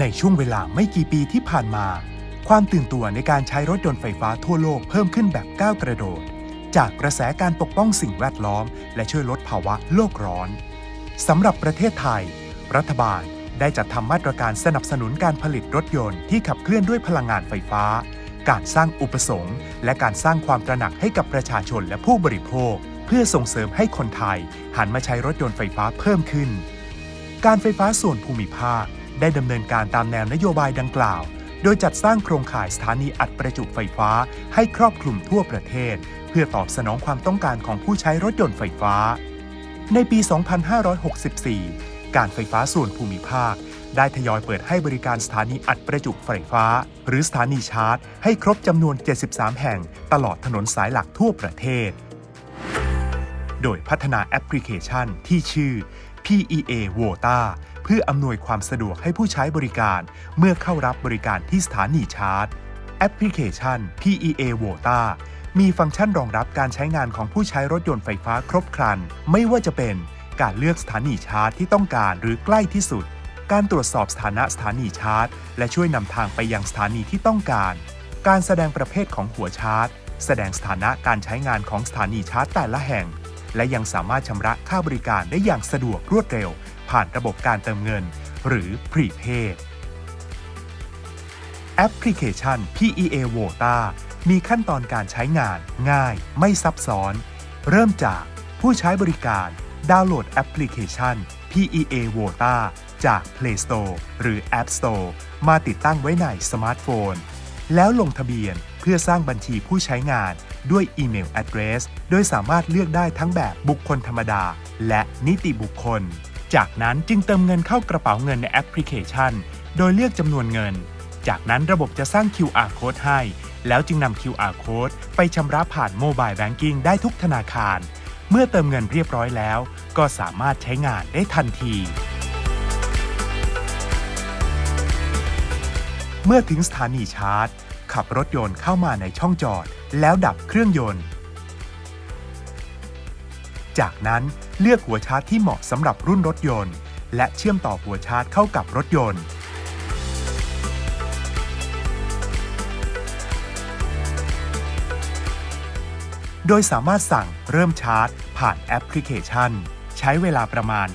ในช่วงเวลาไม่กี่ปีที่ผ่านมา ความตื่นตัวในการใช้รถยนต์ไฟฟ้าทั่วโลกเพิ่มขึ้นแบบก้าวกระโดด จากกระแสการปกป้องสิ่งแวดล้อม และช่วยลดภาวะโลกร้อนสำหรับประเทศไทย รัฐบาลได้จัดทำมาตรการสนับสนุนการผลิตรถยนต์ที่ขับเคลื่อนด้วยพลังงานไฟฟ้า การสร้างอุปสงค์ และการสร้างความตระหนักให้กับประชาชนและผู้บริโภค เพื่อส่งเสริมให้คนไทย หันมาใช้รถยนต์ไฟฟ้าเพิ่มขึ้น การไฟฟ้าส่วนภูมิภาค ได้ดำเนินการตามแนวนโยบายดังกล่าว โดยจัดสร้างโครงข่ายสถานีอัดประจุไฟฟ้าให้ครอบคลุมทั่วประเทศ เพื่อตอบสนองความต้องการของผู้ใช้รถยนต์ไฟฟ้า ในปี 2564 การไฟฟ้าส่วนภูมิภาค ได้ทยอยเปิดให้บริการสถานีอัดประจุไฟฟ้า หรือสถานีชาร์จ ให้ครบจำนวน 73 แห่ง ตลอดถนนสายหลักทั่วประเทศ โดยพัฒนาแอปพลิเคชันที่ชื่อ PEA Vota พื่ออำนวยความสะดวกให้ผู้ใช้บริการ เมื่อเข้ารับบริการที่สถานีชาร์จ แอปพลิเคชัน PEA Vota มีฟังก์ชันรองรับการใช้งานของผู้ใช้รถยนต์ไฟฟ้าครบครัน ไม่ว่าจะเป็นการเลือกสถานีชาร์จที่ต้องการหรือใกล้ที่สุด การตรวจสอบสถานะสถานีชาร์จ และช่วยนำทางไปยังสถานีที่ต้องการ การแสดงประเภทของหัวชาร์จ แสดงสถานะการใช้งานของสถานีชาร์จแต่ละแห่ง และยังสามารถชำระค่าบริการได้อย่างสะดวกรวดเร็ว ผ่านระบบการเติมเงิน หรือ Prepaid แอปพลิเคชัน PEA Vota มีขั้นตอนการใช้งานง่าย ไม่ซับซ้อน เริ่มจากผู้ใช้บริการ ดาวน์โหลดแอปพลิเคชัน PEA Vota จาก Play Store หรือ App Store มาติดตั้งไว้ในสมาร์ทโฟน แล้วลงทะเบียนเพื่อสร้างบัญชีผู้ใช้งานด้วยอีเมล address โดยสามารถเลือกได้ทั้งแบบบุคคลธรรมดา และนิติบุคคล จากนั้นจึงเติมเงินเข้ากระเป๋าเงินในแอปพลิเคชัน โดยเลือกจำนวนเงิน จากนั้นระบบจะสร้าง QR code ให้ แล้วจึงนำ QR code ไปชำระผ่านโมบายแบงกิ้งได้ทุกธนาคาร เมื่อเติมเงินเรียบร้อยแล้ว ก็สามารถใช้งานได้ทันที เมื่อถึงสถานีชาร์จ ขับรถยนต์เข้ามาในช่องจอด แล้วดับเครื่องยนต์ จากนั้นเลือกหัวชาร์จที่เหมาะสำหรับรุ่นรถยนต์ และเชื่อมต่อหัวชาร์จเข้ากับรถยนต์โดยสามารถสั่งเริ่มชาร์จ ผ่านแอปพลิเคชัน ใช้เวลาประมาณ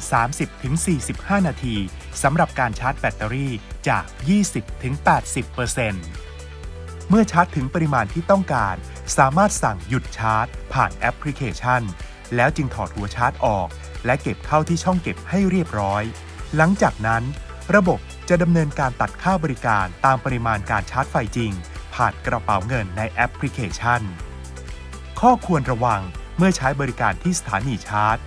30-45 นาทีสำหรับการชาร์จแบตเตอรี่ จาก 20-80%เมื่อชาร์จถึงปริมาณที่ต้องการ สามารถสั่งหยุดชาร์จ ผ่านแอปพลิเคชัน แล้วจึงถอดหัวชาร์จออก และเก็บเข้าที่ช่องเก็บให้เรียบร้อย หลังจากนั้น ระบบจะดำเนินการตัดค่าบริการตามปริมาณการชาร์จไฟจริง ผ่านกระเป๋าเงินในแอปพลิเคชัน ข้อควรระวังเมื่อใช้บริการที่สถานีชาร์จ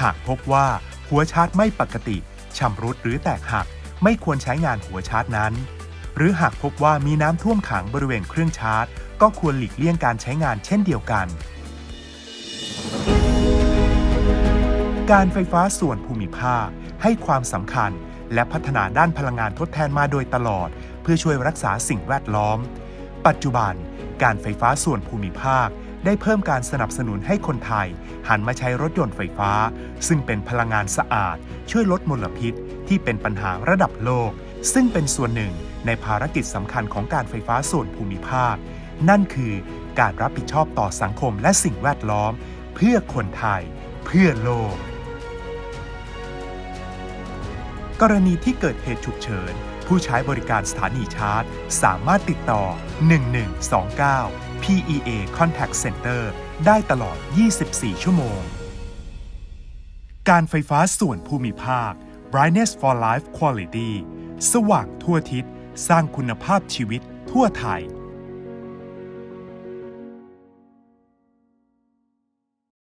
หากพบว่าหัวชาร์จไม่ปกติชำรุดหรือแตกหัก ไม่ควรใช้งานหัวชาร์จนั้น หรือหากพบว่ามีน้ำท่วมขังบริเวณเครื่องชาร์จ ก็ควรหลีกเลี่ยงการใช้งานเช่นเดียวกัน การไฟฟ้าส่วนภูมิภาคให้ความสำคัญและพัฒนาด้านพลังงานทดแทนมาโดยตลอด เพื่อช่วยรักษาสิ่งแวดล้อม ปัจจุบัน การไฟฟ้าส่วนภูมิภาค ได้เพิ่มการสนับสนุนให้คนไทย หันมาใช้รถยนต์ไฟฟ้า ซึ่งเป็นพลังงานสะอาด ช่วยลดมลพิษ ที่เป็นปัญหาระดับโลก ซึ่งเป็นส่วนหนึ่งในภารกิจสำคัญของการไฟฟ้าส่วนภูมิภาค นั่นคือการรับผิดชอบต่อสังคมและสิ่งแวดล้อม เพื่อคนไทย เพื่อโลก กรณีที่เกิดเหตุฉุกเฉิน ผู้ใช้บริการสถานีชาร์จ สามารถติดต่อ 1129 PEA Contact Center ได้ตลอด 24 ชั่วโมง การไฟฟ้าส่วนภูมิภาค Brightness for Life Quality สว่างทั่วทิศ สร้างคุณภาพชีวิตทั่วไทย